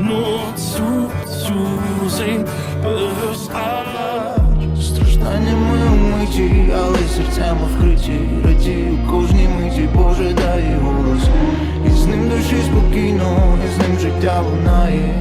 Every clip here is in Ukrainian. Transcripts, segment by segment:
Not to choosing Because I Стражданнями умиті, але серцями вкриті Радію кожній миті, Боже дай голос. І з ним душі спокійно, і з ним життя лунає.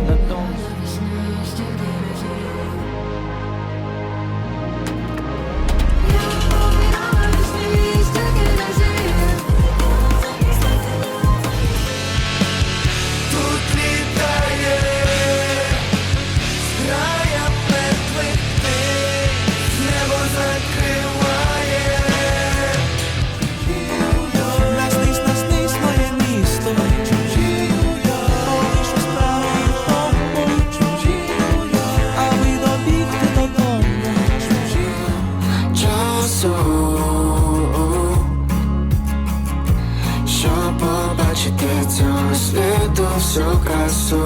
всього світу всю красу.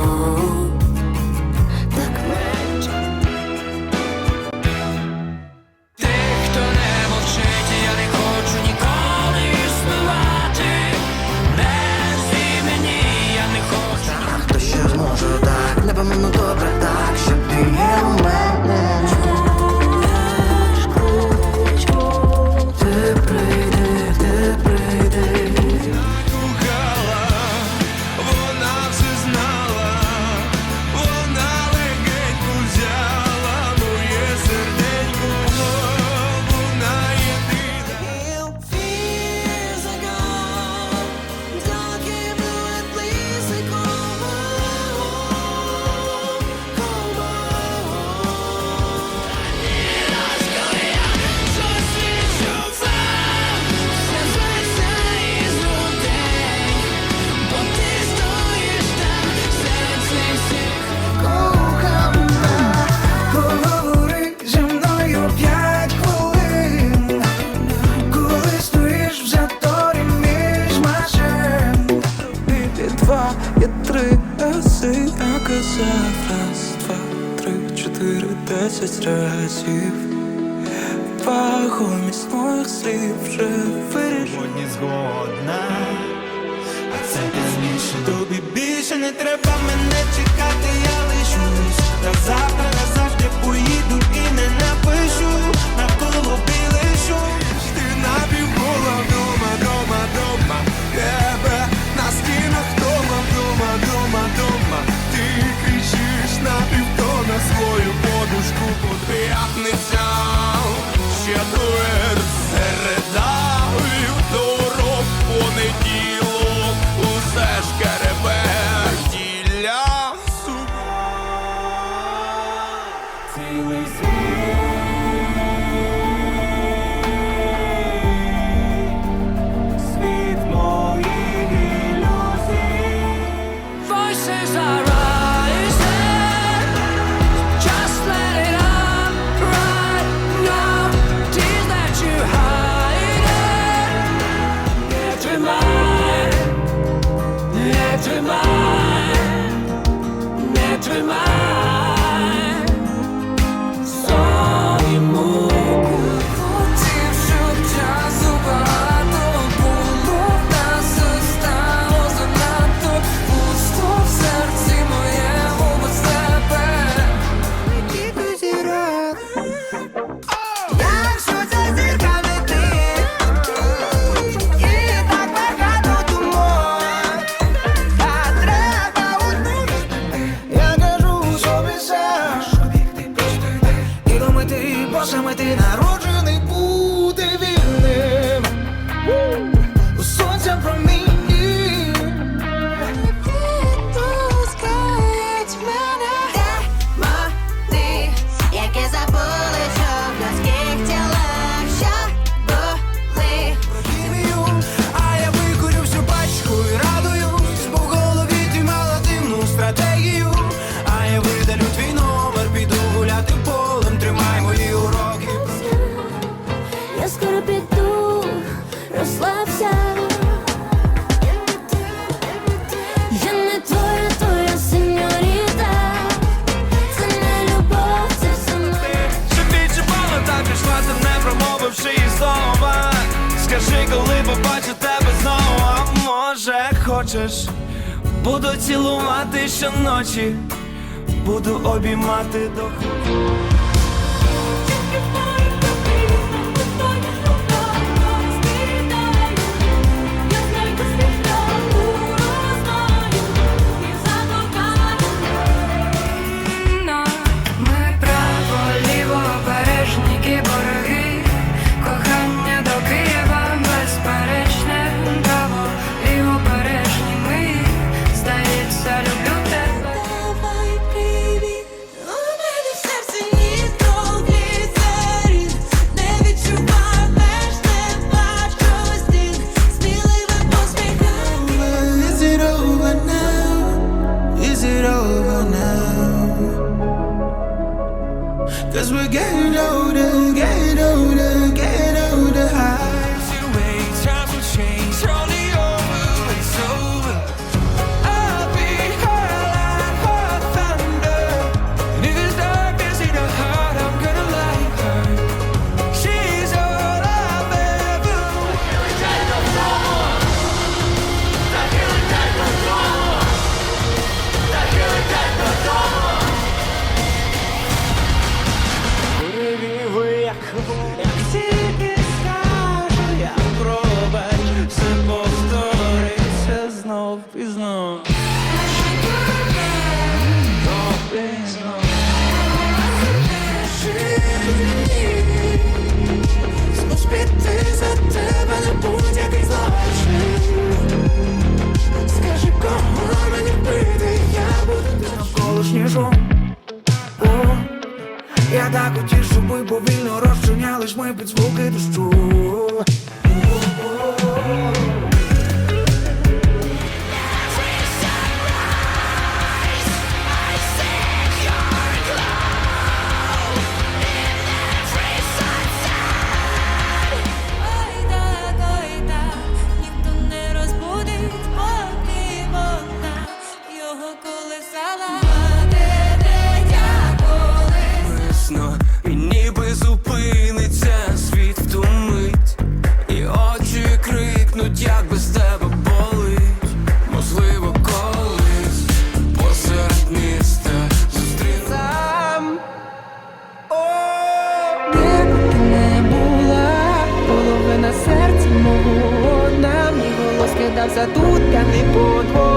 Здається, раз, два, три, чотири, десять разів. Вагомість моїх слів вже вирішив Одні згодна, а це пізніше. Тобі більше не треба мене чекати, я лишусь. Та завтра назавжди поїду і не напишу. desire. Скажи, коли побачу тебе знову, а може хочеш, буду цілувати щоночі, буду обіймати до Я так хотів, щоб ми повільно розчинялись ми під звуки дощу. за тут, та не подвох.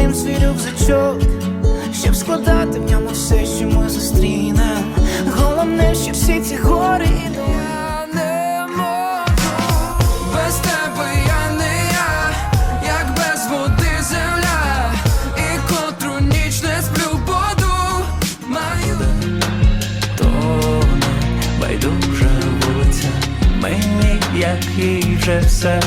тим свій рюкзачок, щоб складати в ньому все, що ми зустрінем. Головне, що всі ці гори я не без тебе я не я, як без води земля, і котру ніч не сплю маю. То байдужа вулиця, мені як їй вже все.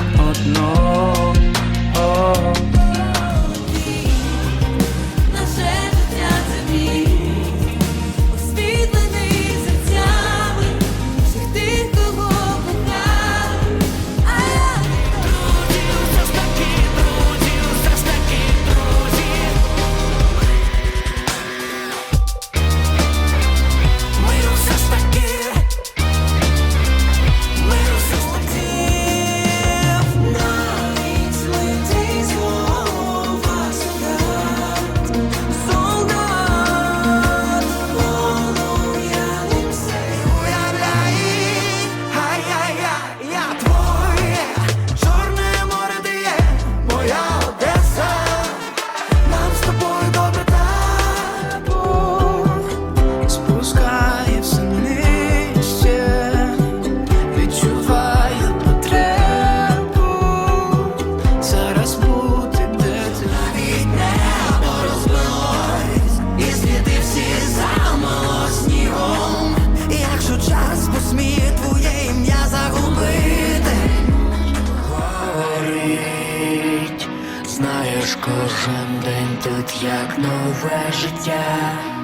Як нове життя.